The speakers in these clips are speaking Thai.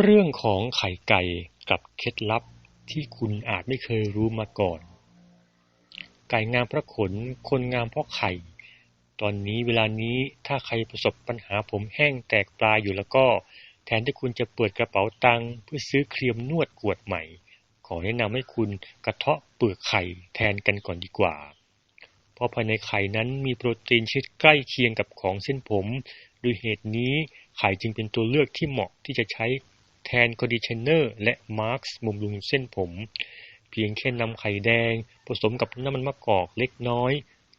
เรื่องของไข่ไก่กับเคล็ดลับที่คุณอาจไม่เคยรู้มาก่อน ไก่งามเพราะขน คนงามเพราะไข่ ตอนนี้เวลานี้ถ้าใครประสบปัญหาผมแห้งแตกปลายอยู่แล้วก็ แทนที่คุณจะเปิดกระเป๋าตังค์เพื่อซื้อครีมนวดขวดใหม่ ขอแนะนำให้คุณกระเทาะเปลือกไข่แทนกันก่อนดีกว่า เพราะภายในไข่นั้นมีโปรตีนชนิดใกล้เคียงกับของเส้นผมด้วยเหตุนี้ไข่จึงเป็นตัวเลือกที่เหมาะที่จะใช้ แทนคอนดิชเนอร์และมาร์กบำรุงเส้นผม เพียงแค่นำไข่แดง ผสมกับน้ำมันมะกอกเล็กน้อย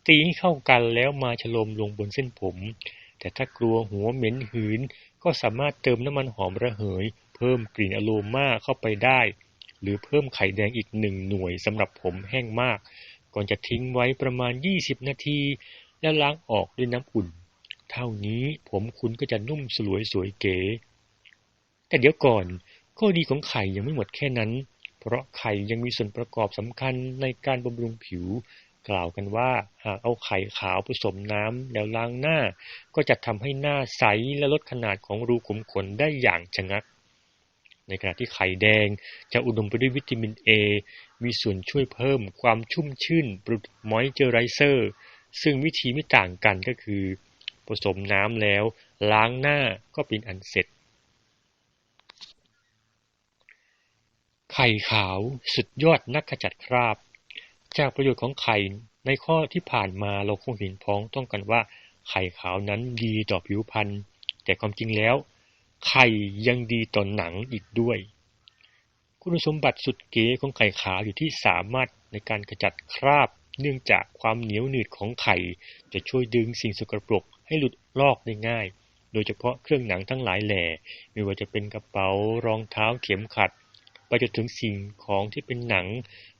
ตีให้เข้ากันแล้วมาฉลมลงบนเส้นผม แต่ถ้ากลัวหัวเหม็นหืน ก็สามารถเติมน้ำมันหอมระเหย เพิ่มกลิ่นอโรมาเข้าไปได้ หรือเพิ่มไข่แดงอีกหนึ่งหน่วยสำหรับผมแห้งมาก ก่อนจะทิ้งไว้ประมาณ 20 นาที แล้วล้างออกด้วยน้ำอุ่น เท่านี้ผมคุณก็จะนุ่มสลวยสวยเก๋ แต่เดี๋ยวก่อนข้อดีของไข่ยังไม่หมดแค่นั้น เพราะไข่ยังมีส่วนประกอบสำคัญในการบำรุงผิว กล่าวกันว่าหากเอาไข่ขาวผสมน้ำแล้วล้างหน้า ก็จะทำให้หน้าใสและลดขนาดของรูขุมขนได้อย่างชะงัก ในขณะที่ไข่แดงจะอุดมไปด้วยวิตามินเอมีส่วนช่วยเพิ่มความชุ่มชื่นปรุดมอยเจอไรเซอร์ ซึ่งวิธีไม่ต่างกันก็คือ ผสมน้ำแล้ว ล้างหน้าก็เป็นอันเสร็จ ไข่ขาวสุดยอดนักขจัดคราบ จากประโยชน์ของไข่ในข้อที่ผ่านมาเราคงเห็นพ้องต้องกันว่า ไข่ขาวนั้นดีต่อผิวพรรณแต่ความจริงแล้ว ไข่ยังดีต่อหนังอีกด้วย คุณสมบัติสุดเก๋ของไข่ขาวอยู่ที่สามารถในการกระจัดคราบ เนื่องจากความเหนียวหนืดของไข่ จะช่วยดึงสิ่งสกปรกให้หลุดลอกได้ง่าย โดยเฉพาะเครื่องหนังทั้งหลายแหล่ ไม่ว่าจะเป็นกระเป๋ารองเท้าเข็มขัด ไปจนถึงสิ่งของที่เป็นหนัง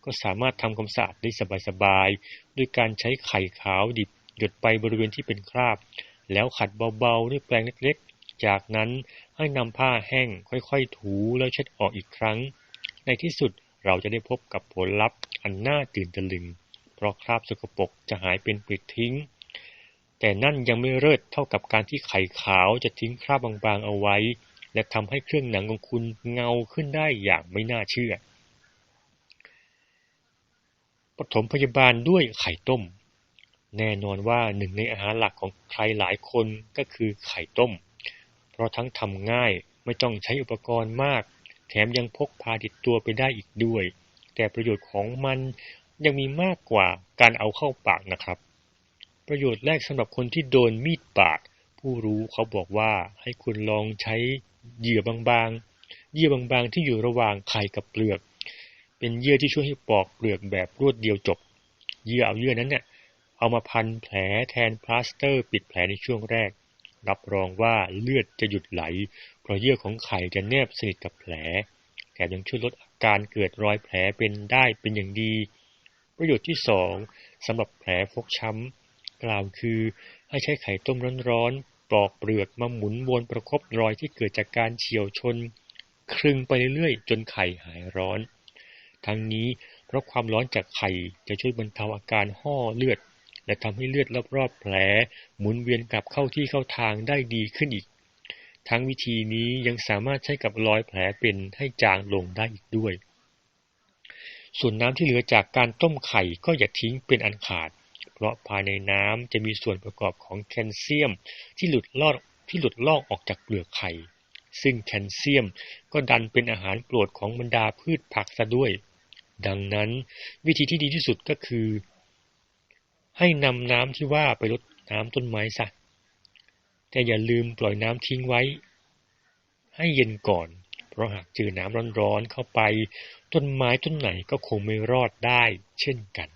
ก็สามารถทำความสะอาดได้สบายๆด้วยการใช้ไข่ขาวดิบหยดไปบริเวณที่เป็นคราบ แล้วขัดเบาๆด้วยแปรงเล็กๆ จากนั้นให้นำผ้าแห้งค่อยๆ ถูแล้วเช็ดออกอีกครั้ง ในที่สุดเราจะได้พบกับผลลัพธ์อันน่าตื่นตะลึง เพราะคราบสกปรกจะหายเป็นปลิดทิ้ง แต่นั่นยังไม่เลิศเท่ากับการที่ไข่ขาวจะทิ้งคราบบางๆเอาไว้ และทำให้เครื่องหนังของคุณเงาขึ้นได้อย่างไม่น่าเชื่อปฐมพยาบาลด้วยไข่ต้ม แน่นอนว่าหนึ่งในอาหารหลักของใครหลายคนก็คือไข่ต้ม เพราะทั้งทำง่ายไม่ต้องใช้อุปกรณ์มาก แถมยังพกพาติดตัวไปได้อีกด้วย แต่ประโยชน์ของมันยังมีมากกว่าการเอาเข้าปากนะครับ ประโยชน์แรกสำหรับคนที่โดนมีดบาดผู้รู้เขาบอกว่าให้คุณลองใช้ เหยื่อบางๆ เยื่อบางๆ ที่อยู่ระหว่างไข่กับเปลือก เป็นเยื่อที่ช่วยให้ปอกเปลือกแบบรวดเดียวจบ เยื่อเอาเยื่อนั้นเนี่ยเอามาพันแผลแทนพลาสเตอร์ปิดแผลในช่วงแรก รับรองว่าเลือดจะหยุดไหล เพราะเยื่อของไข่จะแนบสนิทกับแผล แถมยังช่วยลดอาการเกิดรอยแผลเป็นได้เป็นอย่างดี ประโยชน์ที่สองสำหรับแผลฟกช้ำกล่าวคือให้ใช้ไข่ต้มร้อน ปลอกเปลือกมาหมุนวนประคบรอยที่เกิดจากการเฉียวชนครึงไปเรื่อยๆ จนไข่หายร้อน ทั้งนี้เพราะความร้อนจากไข่จะช่วยบรรเทาอาการห่อเลือด และทำให้เลือดรอบๆแผล หมุนเวียนกลับเข้าที่เข้าทางได้ดีขึ้นอีก ทั้งวิธีนี้ยังสามารถใช้กับรอยแผลเป็นให้จางลงได้อีกด้วย ส่วนน้ำที่เหลือจากการต้มไข่ก็อย่าทิ้งเป็นอันขาด เพราะภายในน้ำจะมีส่วนประกอบของแคลเซียมที่หลุดลอดที่หลุดลอกออกจากเปลือกไข่ ซึ่งแคลเซียมก็ดันเป็นอาหารโปรดของบรรดาพืชผักซะด้วย ดังนั้นวิธีที่ดีที่สุดก็คือ ให้นำน้ำที่ว่าไปรดน้ำต้นไม้ซะ แต่อย่าลืมปล่อยน้ำทิ้งไว้ ให้เย็นก่อน เพราะหากเจอน้ำร้อนๆเข้าไป ต้นไม้ต้นไหนก็คงไม่รอดได้ เช่นกัน